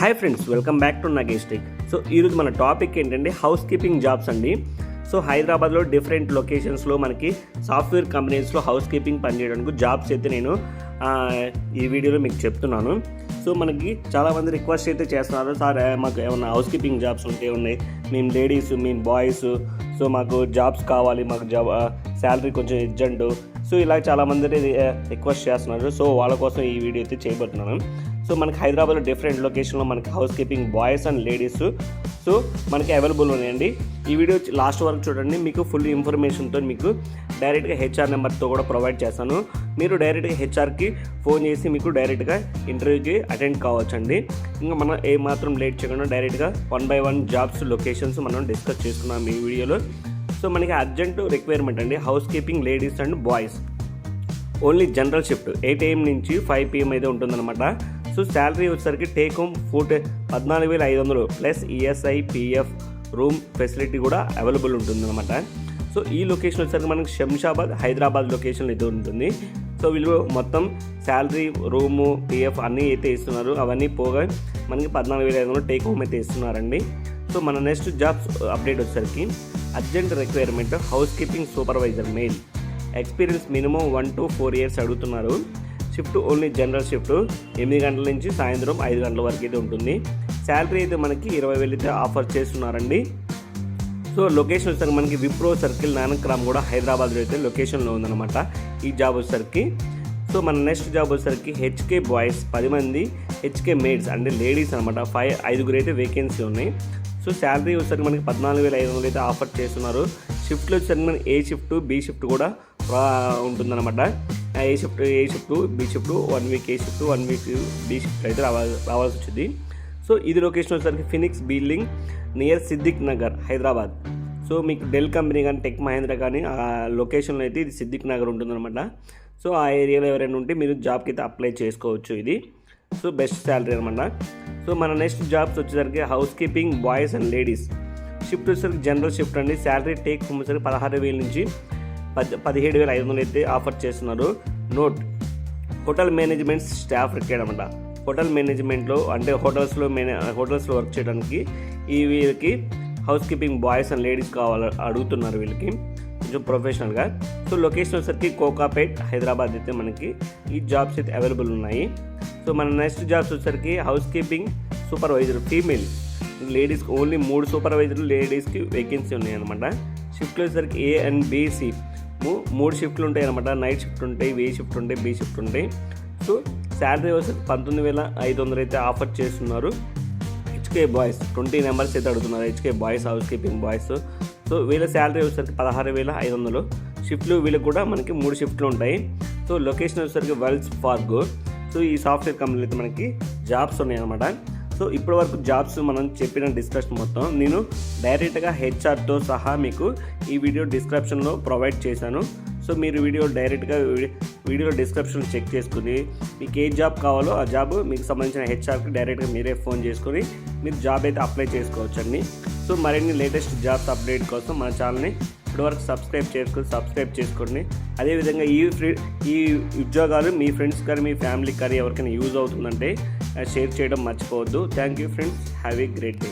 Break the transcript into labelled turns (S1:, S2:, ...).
S1: Hi friends welcome back to నగేస్టిక్ so ఈరోజు మన topic ఏంటంటే హౌస్ కీపింగ్ జాబ్స్ అండి. సో హైదరాబాద్లో డిఫరెంట్ లొకేషన్స్లో మనకి సాఫ్ట్వేర్ కంపెనీస్లో హౌస్ కీపింగ్ పనిచేయడానికి జాబ్స్ అయితే నేను ఈ వీడియోలో మీకు చెప్తున్నాను. సో మనకి చాలామంది రిక్వెస్ట్ అయితే చేస్తున్నారు. సార్ మాకు ఏమన్నా హౌస్ కీపింగ్ జాబ్స్ ఉంటే ఉన్నాయి మేము లేడీస్ మేము బాయ్స్ సో మాకు జాబ్స్ కావాలి మాకు జాబ్ శాలరీ కొంచెం ఇజ్జండు సో ఇలా చాలామంది రిక్వెస్ట్ చేస్తున్నారు. సో వాళ్ళ కోసం ఈ వీడియో అయితే చేయబోతున్నాను. సో మనకి హైదరాబాద్లో డిఫరెంట్ లొకేషన్లో మనకి housekeeping boys and ladies so మనకి అవైలబుల్ ఉన్నాయండి. ఈ వీడియో లాస్ట్ వరకు చూడండి. మీకు ఫుల్ ఇన్ఫర్మేషన్తో మీకు డైరెక్ట్గా హెచ్ఆర్ నెంబర్తో కూడా ప్రొవైడ్ చేస్తాను. మీరు డైరెక్ట్గా హెచ్ఆర్కి ఫోన్ చేసి మీకు డైరెక్ట్గా ఇంటర్వ్యూకి అటెండ్ కావచ్చండి. ఇంకా మనం ఏ మాత్రం లేట్ చేయకుండా డైరెక్ట్గా one by one jobs locations మనం డిస్కస్ చేసుకున్నాం ఈ వీడియోలో. సో మనకి అర్జెంట్ రిక్వైర్మెంట్ అండి. Housekeeping ladies and boys only general shift eight AM నుంచి ఫైవ్ పిఎం అయితే ఉంటుందన్నమాట. సో శాలరీ వచ్చేసరికి టేక్ హోమ్ ఫుడ్ పద్నాలుగు వేల ఐదు వందలు plus ESI PF room facility కూడా అవైలబుల్ ఉంటుందన్నమాట. సో ఈ లొకేషన్ వచ్చేసరికి మనకి శంషాబాద్ హైదరాబాద్ లొకేషన్ ఇది ఉంటుంది. సో వీళ్ళు మొత్తం శాలరీ రూము పిఎఫ్ అన్నీ అయితే ఇస్తున్నారు. అవన్నీ పోగా మనకి పద్నాలుగు వేల ఐదు వందలు టేక్ హోమ్ అయితే ఇస్తున్నారండి. సో మన నెక్స్ట్ జాబ్స్ అప్డేట్ వచ్చేసరికి urgent requirement housekeeping supervisor male experience minimum one to four years అడుగుతున్నారు. Shift only general shift. ఎనిమిది గంటల నుంచి సాయంత్రం ఐదు గంటల వరకు అయితే ఉంటుంది. శాలరీ అయితే మనకి ఇరవై వేలు అయితే ఆఫర్ చేస్తున్నారండి. సో లొకేషన్ వచ్చేసరికి మనకి విప్రో సర్కిల్ నానక్రామ్ కూడా హైదరాబాద్లో అయితే లొకేషన్లో ఉందన్నమాట ఈ జాబ్ వచ్చేసరికి. సో మన నెక్స్ట్ జాబ్ వచ్చేసరికి హెచ్కే బాయ్స్ పది మంది హెచ్కే మేడ్స్ అంటే లేడీస్ అనమాట ఫైవ్ ఐదుగురు అయితే వేకెన్సీ ఉన్నాయి. సో శాలరీ వచ్చేసరికి మనకి పద్నాలుగు వేల ఐదు వందలు అయితే ఆఫర్ చేస్తున్నారు. షిఫ్ట్లో వచ్చేసరికి మనకి ఏ షిఫ్ట్ బి షిఫ్ట్ కూడా ఉంటుందన్నమాట. A shift A shift B shift one week A shift one week B shift అయితే రావాలి రావాల్సి వచ్చింది. సో ఇది లొకేషన్ వచ్చేసరికి Phoenix building near Siddiq Nagar Hyderabad so మీకు డెల్ కంపెనీ కానీ టెక్ మహేంద్ర కానీ ఆ లొకేషన్లో అయితే ఇది సిద్దిక్ నగర్ ఉంటుందన్నమాట. సో ఆ ఏరియాలో ఎవరైనా ఉంటే మీరు జాబ్కి అయితే అప్లై చేసుకోవచ్చు ఇది. సో బెస్ట్ శాలరీ అనమాట సో మన నెక్స్ట్ జాబ్స్ వచ్చేసరికి housekeeping boys and ladies shift వచ్చేసరికి జనరల్ షిఫ్ట్ అండి. శాలరీ టేక్ వచ్చేసరికి పదహారు వేల నుంచి పద్ పదిహేడు వేల ఐదు వందలు అయితే ఆఫర్ చేస్తున్నారు. Note hotel management staff required అనమాట హోటల్ మేనేజ్మెంట్లో అంటే హోటల్స్లో మేనే హోటల్స్లో వర్క్ చేయడానికి ఈ వీళ్ళకి house keeping boys and ladies కావాలి అడుగుతున్నారు వీళ్ళకి. కొంచెం ప్రొఫెషనల్గా. సో లొకేషన్ వచ్చేసరికి కోకాపేట్ హైదరాబాద్ అయితే మనకి ఈ జాబ్స్ అయితే అవైలబుల్ ఉన్నాయి. సో మన నెక్స్ట్ జాబ్స్ వచ్చేసరికి హౌస్ కీపింగ్ సూపర్వైజర్ ఫీమేల్. లేడీస్కి ఓన్లీ మూడు సూపర్వైజర్లు లేడీస్కి వేకెన్సీ ఉన్నాయి అనమాట వచ్చేసరికి ఏ అండ్ బీసీ మూడు షిఫ్ట్లు ఉంటాయి అనమాట నైట్ షిఫ్ట్ ఉంటాయి వే షిఫ్ట్ ఉంటాయి బీ షిఫ్ట్ ఉంటాయి. సో శాలరీ వచ్చేసి పంతొమ్మిది వేల ఐదు వందలు అయితే ఆఫర్ చేస్తున్నారు. హెచ్కే బాయ్స్ ట్వంటీ నెంబర్స్ అయితే అడుగుతున్నారు. HK boys house keeping boys. So వీళ్ళ శాలరీ వచ్చేసరికి పదహారు వేల ఐదు వందలు. షిఫ్ట్లు వీళ్ళకి కూడా మనకి మూడు షిఫ్ట్లు ఉంటాయి. సో లొకేషన్ వచ్చేసరికి వెల్స్ ఫార్గో సో ఈ సాఫ్ట్వేర్ కంపెనీలు అయితే మనకి జాబ్స్ ఉన్నాయి అనమాట సో ఇప్పటి వరకు జాబ్స్ మనం చెప్పిన డిస్కషన్ మొత్తం నేను డైరెక్ట్గా హెచ్ఆర్తో సహా మీకు ఈ వీడియో డిస్క్రిప్షన్లో ప్రొవైడ్ చేశాను. సో మీరు వీడియో డైరెక్ట్గా వీడియో డిస్క్రిప్షన్ చెక్ చేసుకుని మీకు ఏ జాబ్ కావాలో ఆ జాబ్ మీకు సంబంధించిన హెచ్ఆర్కి డైరెక్ట్గా మీరే ఫోన్ చేసుకొని మీరు జాబ్ అయితే అప్లై చేసుకోవచ్చండి. సో మరిన్ని లేటెస్ట్ జాబ్స్ అప్డేట్ కోసం మన ఛానల్ని ఇప్పటివరకు సబ్స్క్రైబ్ చేసుకుని సబ్స్క్రైబ్ చేసుకోండి. అదేవిధంగా ఈ ఫ్రీ ఈ ఉద్యోగాలు మీ ఫ్రెండ్స్ కానీ మీ ఫ్యామిలీ కానీ ఎవరికైనా యూజ్ అవుతుందంటే షేర్ చేయడం మర్చిపోవద్దు. Thank you friends have a great day